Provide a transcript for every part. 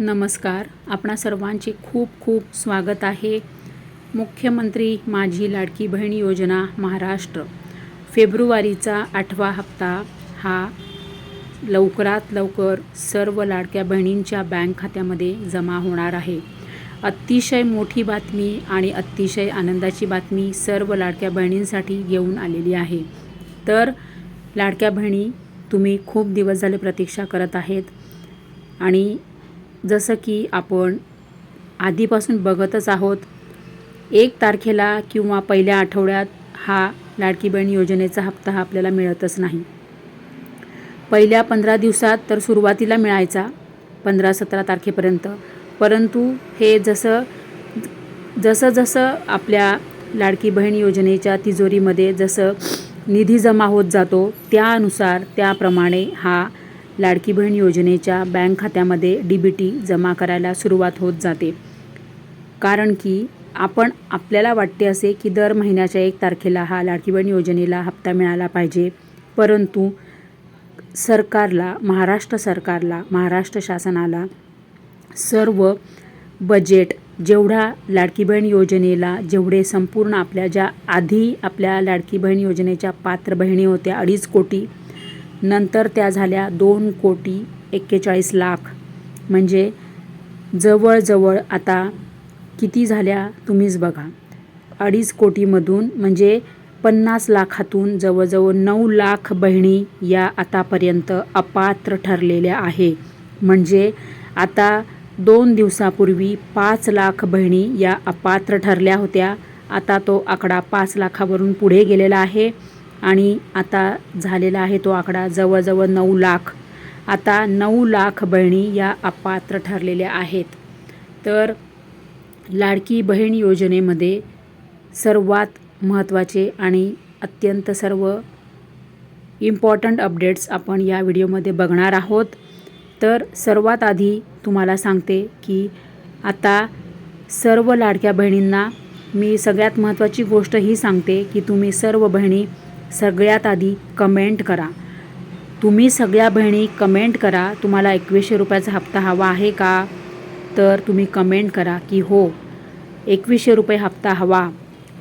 नमस्कार. आपणा सर्वांचे खूप खूप स्वागत आहे. मुख्यमंत्री माझी लाडकी बहीण योजना महाराष्ट्र. फेब्रुवारीचा आठवा हप्ता हा लवकरात लवकर सर्व लाडक्या बहिणींच्या बँक खात्यामध्ये जमा होणार आहे. अतिशय मोठी बातमी आणि अतिशय आनंदाची बातमी सर्व लाडक्या बहिणींसाठी घेऊन आलेली आहे. तर लाडक्या बहिणी तुम्ही खूप दिवस झाले प्रतीक्षा करत आहेत आणि जसं की आपण आधीपासून बघतच आहोत एक तारखेला किंवा पहिल्या आठवड्यात हा लाडकी बहीण योजनेचा हप्ता हा आपल्याला मिळतच नाही. पहिल्या पंधरा दिवसात तर सुरुवातीला मिळायचा पंधरा सतरा तारखेपर्यंत. परंतु हे जसं जसं जसं आपल्या लाडकी बहीण योजनेच्या तिजोरीमध्ये जसं निधी जमा होत जातो त्यानुसार त्याप्रमाणे हा लाडकी बहीण योजनेच्या बँक खात्यामध्ये डी बी टी जमा करायला सुरुवात होत जाते. कारण की आपण आपल्याला वाटते असे की दर महिन्याच्या एक तारखेला हा लाडकी बहीण योजनेला हप्ता मिळाला पाहिजे. परंतु सरकारला महाराष्ट्र सरकारला महाराष्ट्र शासनाला सर्व बजेट जेवढा लाडकी बहीण योजनेला जेवढे संपूर्ण आपल्या ज्या आधी आपल्या लाडकी बहीण योजनेच्या पात्र बहिणी होत्या अडीच कोटी नंतर त्या झाल्या दोन कोटी एक्केचाळीस लाख. म्हणजे जवळजवळ आता किती झाल्या तुम्हीच बघा. अडीच कोटीमधून म्हणजे पन्नास लाखातून जवळजवळ नऊ लाख बहिणी या आतापर्यंत अपात्र ठरलेल्या आहे. म्हणजे आता दोन दिवसापूर्वी पाच लाख बहिणी या अपात्र ठरल्या होत्या. आता तो आकडा पाच लाखावरून पुढे गेलेला आहे. आणि आता झालेला आहे तो आकडा जवळजवळ नऊ लाख. आता नऊ लाख बहिणी या अपात्र ठरलेल्या आहेत. तर लाडकी बहीण योजनेमध्ये सर्वात महत्त्वाचे आणि अत्यंत सर्व इम्पॉर्टंट अपडेट्स आपण या व्हिडिओमध्ये बघणार आहोत. तर सर्वात आधी तुम्हाला सांगते की आता सर्व लाडक्या बहिणींना मी सगळ्यात महत्त्वाची गोष्ट ही सांगते की तुम्ही सर्व बहिणी सगळ्यात आधी कमेंट करा. तुम्ही सगळ्या बहिणी कमेंट करा तुम्हाला एकवीसशे रुपयाचा हप्ता हवा आहे का? तर तुम्ही कमेंट करा की हो एकवीसशे रुपये हप्ता हवा.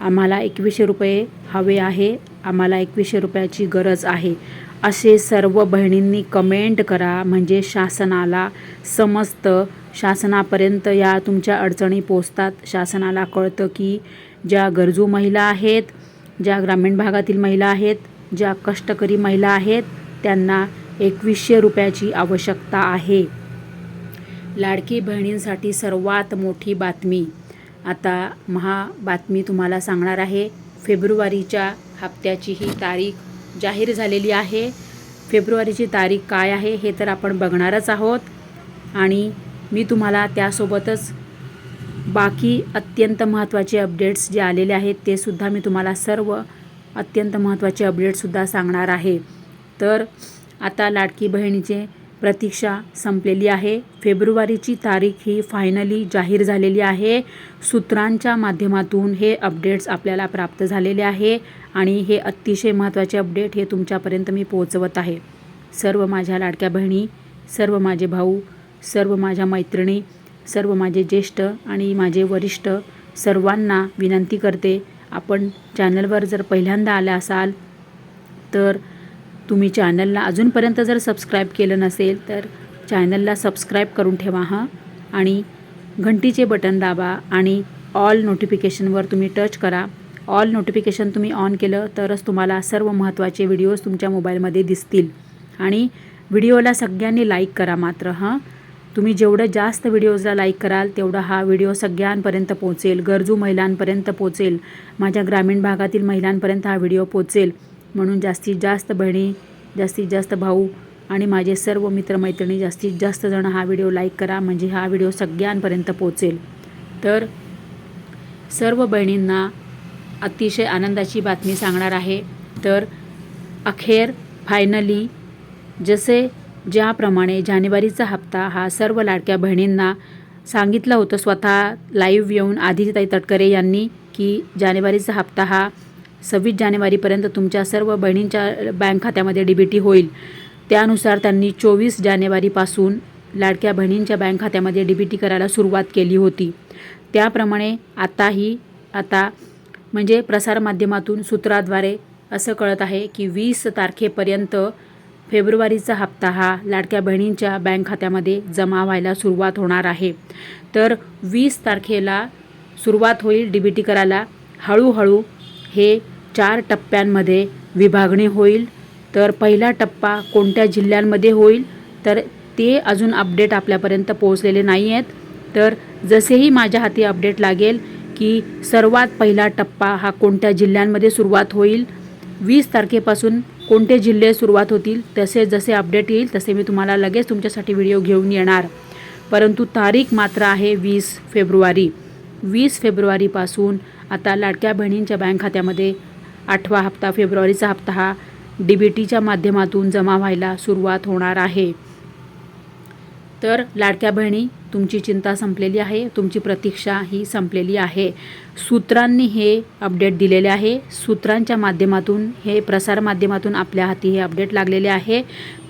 आम्हाला एकवीसशे रुपये हवे आहे आम्हाला एकवीसशे रुपयाची गरज आहे. असे सर्व बहिणींनी कमेंट करा म्हणजे शासनाला समजतं शासनापर्यंत या तुमच्या अडचणी पोचतात शासनाला कळतं की ज्या गरजू महिला आहेत ज्या ग्रामीण भागातील महिला आहेत ज्या कष्टकरी महिला आहेत त्यांना एकवीसशे रुपयाची आवश्यकता आहे. लाडकी बहिणींसाठी सर्वात मोठी बातमी. आता महा बातमी तुम्हाला सांगणार आहे. फेब्रुवारीच्या हप्त्याची ही तारीख जाहीर झालेली आहे. फेब्रुवारीची तारीख काय आहे हे तर आपण बघणारच आहोत. आणि मी तुम्हाला त्यासोबतच बाकी अत्यंत महत्त्वाचे अपडेट्स जे आलेले आहेत ते सुद्धा मी तुम्हाला सर्व अत्यंत महत्त्वाचे अपडेटसुद्धा सांगणार आहे. तर आता लाडकी बहिणीचे प्रतीक्षा संपलेली आहे. फेब्रुवारीची तारीख ही फायनली जाहीर झालेली आहे. सूत्रांच्या माध्यमातून हे अपडेट्स आपल्याला प्राप्त झालेले आहे आणि हे अतिशय महत्त्वाचे अपडेट हे तुमच्यापर्यंत मी पोहोचवत आहे. सर्व माझ्या लाडक्या बहिणी सर्व माझे भाऊ सर्व माझ्या मैत्रिणी सर्व माझे ज्येष्ठ आणि माझे वरिष्ठ सर्वांना विनंती करते आपण चॅनलवर जर पहिल्यांदा आला असाल तर तुम्ही चॅनलला अजूनपर्यंत जर सबस्क्राईब केलं नसेल तर चॅनलला सबस्क्राईब करून ठेवा हां आणि घंटीचे बटन दाबा आणि ऑल नोटिफिकेशनवर तुम्ही टच करा. ऑल नोटिफिकेशन तुम्ही ऑन केलं तरच तुम्हाला सर्व महत्त्वाचे व्हिडिओज तुमच्या मोबाईलमध्ये दिसतील. आणि व्हिडिओला सगळ्यांनी लाईक करा मात्र हां. तुम्ही जेवढं जास्त व्हिडिओजला लाईक कराल तेवढा हा व्हिडिओ सगळ्यांपर्यंत पोचेल गरजू महिलांपर्यंत पोचेल माझ्या ग्रामीण भागातील महिलांपर्यंत हा व्हिडिओ पोचेल म्हणून जास्तीत जास्त बहिणी जास्तीत जास्त भाऊ आणि माझे सर्व मित्रमैत्रिणी जास्तीत जास्त जण हा व्हिडिओ लाईक करा म्हणजे हा व्हिडिओ सगळ्यांपर्यंत पोचेल तर सर्व बहिणींना अतिशय आनंदाची बातमी सांगणार आहे. तर अखेर फायनली जसे ज्याप्रमाणे जानेवारीचा हप्ता हा सर्व लाडक्या बहिणींना सांगितलं होतं. स्वतः लाईव्ह येऊन आदित्यताई तटकरे यांनी की जानेवारीचा हप्ता हा सव्वीस जानेवारीपर्यंत तुमच्या सर्व बहिणींच्या बँक खात्यामध्ये डी बी टी होईल. त्यानुसार त्यांनी चोवीस जानेवारीपासून लाडक्या बहिणींच्या बँक खात्यामध्ये डी बी टी करायला सुरुवात केली होती. त्याप्रमाणे आताही आता म्हणजे प्रसारमाध्यमातून सूत्राद्वारे असं कळत आहे की वीस तारखेपर्यंत फेब्रुवारीचा हप्ता हा लाडक्या बहिणींच्या बँक खात्यामध्ये जमा व्हायला सुरुवात होणार आहे. तर वीस तारखेला सुरुवात होईल डी बी टी करायला. हळूहळू हे चार टप्प्यांमध्ये विभागणी होईल. तर पहिला टप्पा कोणत्या जिल्ह्यांमध्ये होईल? तर ते अजून अपडेट आपल्यापर्यंत पोहोचलेले नाही आहेत तर जसेही माझ्या हाती अपडेट लागेल की सर्वात पहिला टप्पा हा कोणत्या जिल्ह्यांमध्ये सुरुवात होईल? वीस तारखेपासून कोणते जिल्हे सुरुवात होतील तसे जसे अपडेट येईल तसे मी तुम्हाला लगेच तुमच्यासाठी व्हिडिओ घेऊन येणार. परंतु तारीख मात्र आहे वीस फेब्रुवारी. वीस फेब्रुवारीपासून आता लाडक्या बहिणींच्या बँक खात्यामध्ये आठवा हप्ता फेब्रुवारीचा हप्ता हा डी बी टीच्या माध्यमातून जमा व्हायला सुरुवात होणार आहे. तर लाडक्या बहिणी तुमची चिंता संपलेली आहे तुमची प्रतीक्षा ही संपलेली आहे. सूत्रांनी हे अपडेट दिलेले आहे. सूत्रांच्या माध्यमातून हे प्रसार माध्यमातून आपल्या हाती हे अपडेट लागलेले आहे.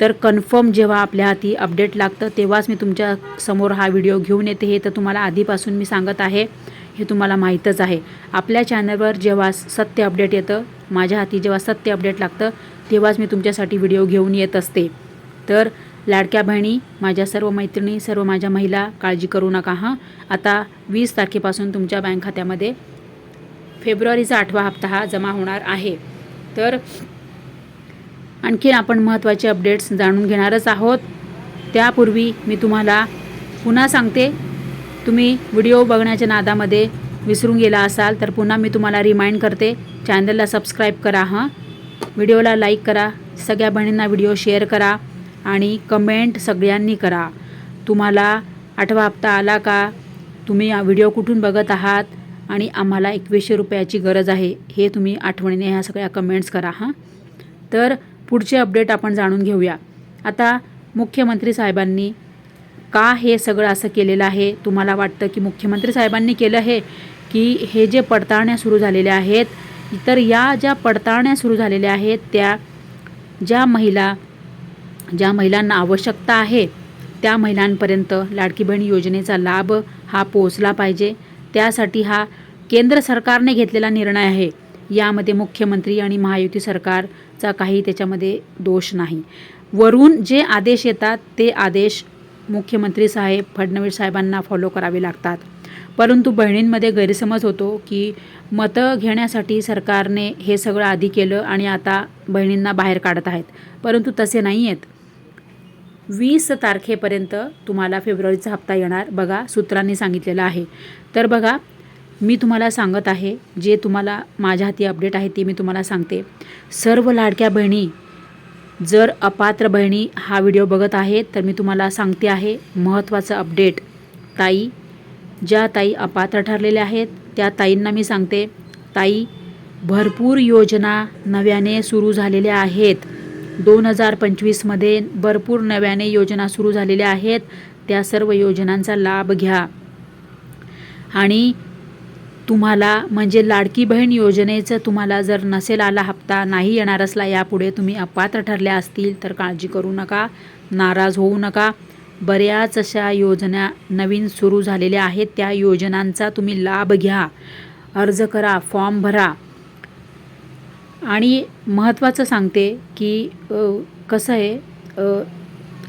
तर कन्फर्म जेव्हा आपल्या हाती अपडेट लागतं तेव्हाच मी तुमच्यासमोर हा व्हिडिओ घेऊन येते. हे तर तुम्हाला आधीपासून मी सांगत आहे. हे तुम्हाला माहीतच आहे. आपल्या चॅनलवर जेव्हा सत्य अपडेट येतं माझ्या हाती जेव्हा सत्य अपडेट लागतं तेव्हाच मी तुमच्यासाठी व्हिडिओ घेऊन येत असते. तर लाडक्या बहिणी माझ्या सर्व मैत्रिणी सर्व माझ्या महिला काळजी करू नका हां. आता वीस तारखेपासून तुमच्या बँक खात्यामध्ये फेब्रुवारीचा आठवा हप्ता हा जमा होणार आहे. तर आणखीन आपण महत्त्वाचे अपडेट्स जाणून घेणारच आहोत. त्यापूर्वी मी तुम्हाला पुन्हा सांगते तुम्ही व्हिडिओ बघण्याच्या नादामध्ये विसरून गेला असाल तर पुन्हा मी तुम्हाला रिमाइंड करते चॅनलला सबस्क्राईब करा हां. व्हिडिओला लाईक करा सगळ्या बहिणींना व्हिडिओ शेअर करा. आणि कमेंट सगळ्यांनी करा. तुम्हाला आठवा हप्ता आला का? तुम्ही व्हिडिओ कुठून बघत आहात? आणि आम्हाला एकवीसशे रुपयाची गरज आहे. हे तुम्ही आठवणीने ह्या सगळ्या कमेंट्स करा हां? तर पुढचे अपडेट आपण जाणून घेऊया. आता मुख्यमंत्री साहेबांनी का हे सगळं असं केलेलं आहे? तुम्हाला वाटतं की मुख्यमंत्री साहेबांनी केलं हे? की हे जे पडताळण्या सुरू झालेल्या आहेत तर या ज्या पडताळण्या सुरू झालेल्या आहेत त्या ज्या महिला ज्या महिलांना आवश्यकता आहे त्या महिलांपर्यंत लाडकी बहीण योजनेचा लाभ हा पोचला पाहिजे. त्यासाठी हा केंद्र सरकारने घेतलेला निर्णय आहे. यामध्ये मुख्यमंत्री आणि महायुती सरकारचा काही त्याच्यामध्ये दोष नाही. वरून जे आदेश येतात ते आदेश मुख्यमंत्री साहेब फडणवीस साहेबांना फॉलो करावे लागतात. परंतु बहिणींमध्ये गैरसमज होतो की मतं घेण्यासाठी सरकारने हे सगळं आधी केलं आणि आता बहिणींना बाहेर काढत आहेत. परंतु तसे नाही आहेत. वीस तारखेपर्यंत तुम्हाला फेब्रुवारीचा हप्ता येणार. बघा सूत्रांनी सांगितलेलं आहे. तर बघा मी तुम्हाला सांगत आहे जे तुम्हाला माझ्या हाती अपडेट आहे ते मी तुम्हाला सांगते. सर्व लाडक्या बहिणी जर अपात्र बहिणी हा व्हिडिओ बघत आहे तर मी तुम्हाला सांगते आहे महत्त्वाचं अपडेट ताई ज्या ताई अपात्र ठरलेल्या आहेत त्या ताईंना मी सांगते. ताई भरपूर योजना नव्याने सुरू झालेल्या आहेत. दोन हजार पंचवीसमध्ये भरपूर नव्याने योजना सुरू झालेल्या आहेत. त्या सर्व योजनांचा लाभ घ्या. आणि तुम्हाला म्हणजे लाडकी बहीण योजनेचं तुम्हाला जर नसेल आला हप्ता नाही येणार असला यापुढे तुम्ही अपात्र ठरल्या असतील तर काळजी करू नका नाराज होऊ नका. बऱ्याच अशा योजना नवीन सुरू झालेल्या आहेत. त्या योजनांचा तुम्ही लाभ घ्या. अर्ज करा फॉर्म भरा. आणि महत्त्वाचं सांगते की कसं आहे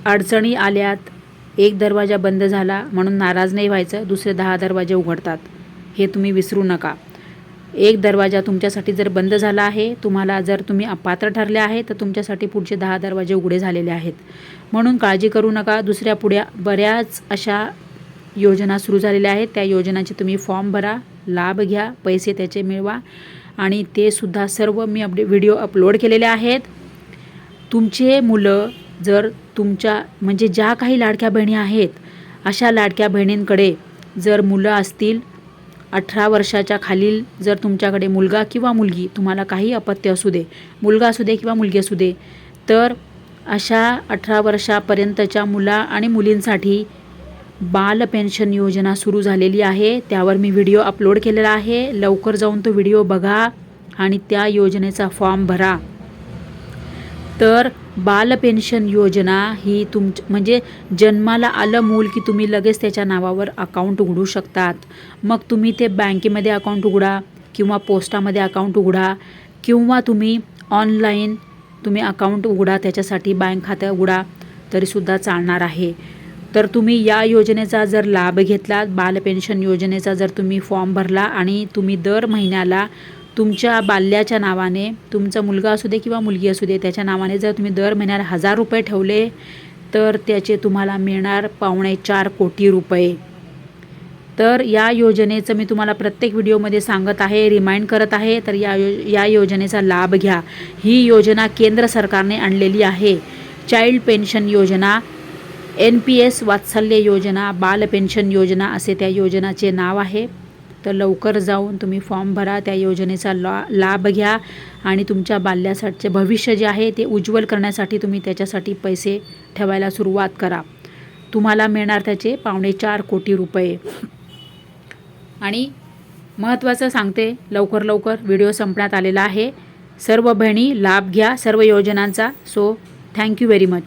अडचणी आल्यात एक दरवाजा बंद झाला म्हणून नाराज नाही व्हायचं दुसरे दहा दरवाजे उघडतात. हे तुम्ही विसरू नका. एक दरवाजा तुमच्यासाठी जर बंद झाला आहे तुम्हाला जर तुम्ही अपात्र ठरले आहे तर तुमच्यासाठी पुढचे दहा दरवाजे उघडे झालेले आहेत. म्हणून काळजी करू नका. दुसऱ्या पुढ्या बऱ्याच अशा योजना सुरू झालेल्या आहेत. त्या योजनांचे तुम्ही फॉर्म भरा लाभ घ्या पैसे त्याचे मिळवा. आणि ते सुद्धा सर्व मी अपडे व्हिडिओ अपलोड केलेले आहेत. तुमचे मुलं जर तुमच्या म्हणजे ज्या काही लाडक्या बहिणी आहेत अशा लाडक्या बहिणींकडे जर मुलं असतील अठरा वर्षाच्या खालील जर तुमच्याकडे मुलगा किंवा मुलगी तुम्हाला काही अपत्य असू दे मुलगा असू दे किंवा मुलगी असू दे तर अशा अठरा वर्षापर्यंतच्या मुला आणि मुलींसाठी बाल पेन्शन योजना सुरू झालेली आहे. त्यावर मी व्हिडिओ अपलोड केलेला आहे. लवकर जाऊन तो व्हिडिओ बघा आणि त्या योजनेचा फॉर्म भरा. तर बाल पेन्शन योजना ही तुम म्हणजे जन्माला आलं मूल की तुम्ही लगेच त्याच्या नावावर अकाउंट उघडू शकतात. मग तुम्ही ते बँकेमध्ये अकाउंट उघडा किंवा पोस्टामध्ये अकाउंट उघडा किंवा तुम्ही ऑनलाईन तुम्ही अकाउंट उघडा त्याच्यासाठी बँक खातं उघडा तरीसुद्धा चालणार आहे. तर तुम्ही या योजनेचा जर लाभ घेतला बाल पेन्शन योजनेचा जर तुम्ही फॉर्म भरला आणि तुम्ही दर महिन्याला तुमच्या बाल्याच्या नावाने तुमचा मुलगा असू दे किंवा मुलगी असू दे त्याच्या नावाने जर तुम्ही दर महिन्याला हजार रुपये ठेवले तर त्याचे तुम्हाला मिळणार पावणे चार कोटी रुपये. तर या योजनेचं मी तुम्हाला प्रत्येक व्हिडिओमध्ये सांगत आहे रिमाइंड करत आहे. तर या यो या योजनेचा लाभ घ्या. ही योजना केंद्र सरकारने आणलेली आहे. चाइल्ड पेन्शन योजना एन पी एस वात्सल्य योजना बाल पेन्शन योजना असे त्या योजनाचे नाव आहे. तर लवकर जाऊन तुम्ही फॉर्म भरा त्या योजनेचा लॉ लाभ घ्या आणि तुमच्या बाल्यासाठीचे भविष्य जे आहे ते उज्ज्वल करण्यासाठी तुम्ही त्याच्यासाठी पैसे ठेवायला सुरुवात करा. तुम्हाला मिळणार त्याचे पावणे चार कोटी रुपये. आणि महत्त्वाचं सांगते लवकर लवकर व्हिडिओ संपण्यात आलेला आहे. सर्व बहिणी लाभ घ्या सर्व योजनांचा. So thank you very much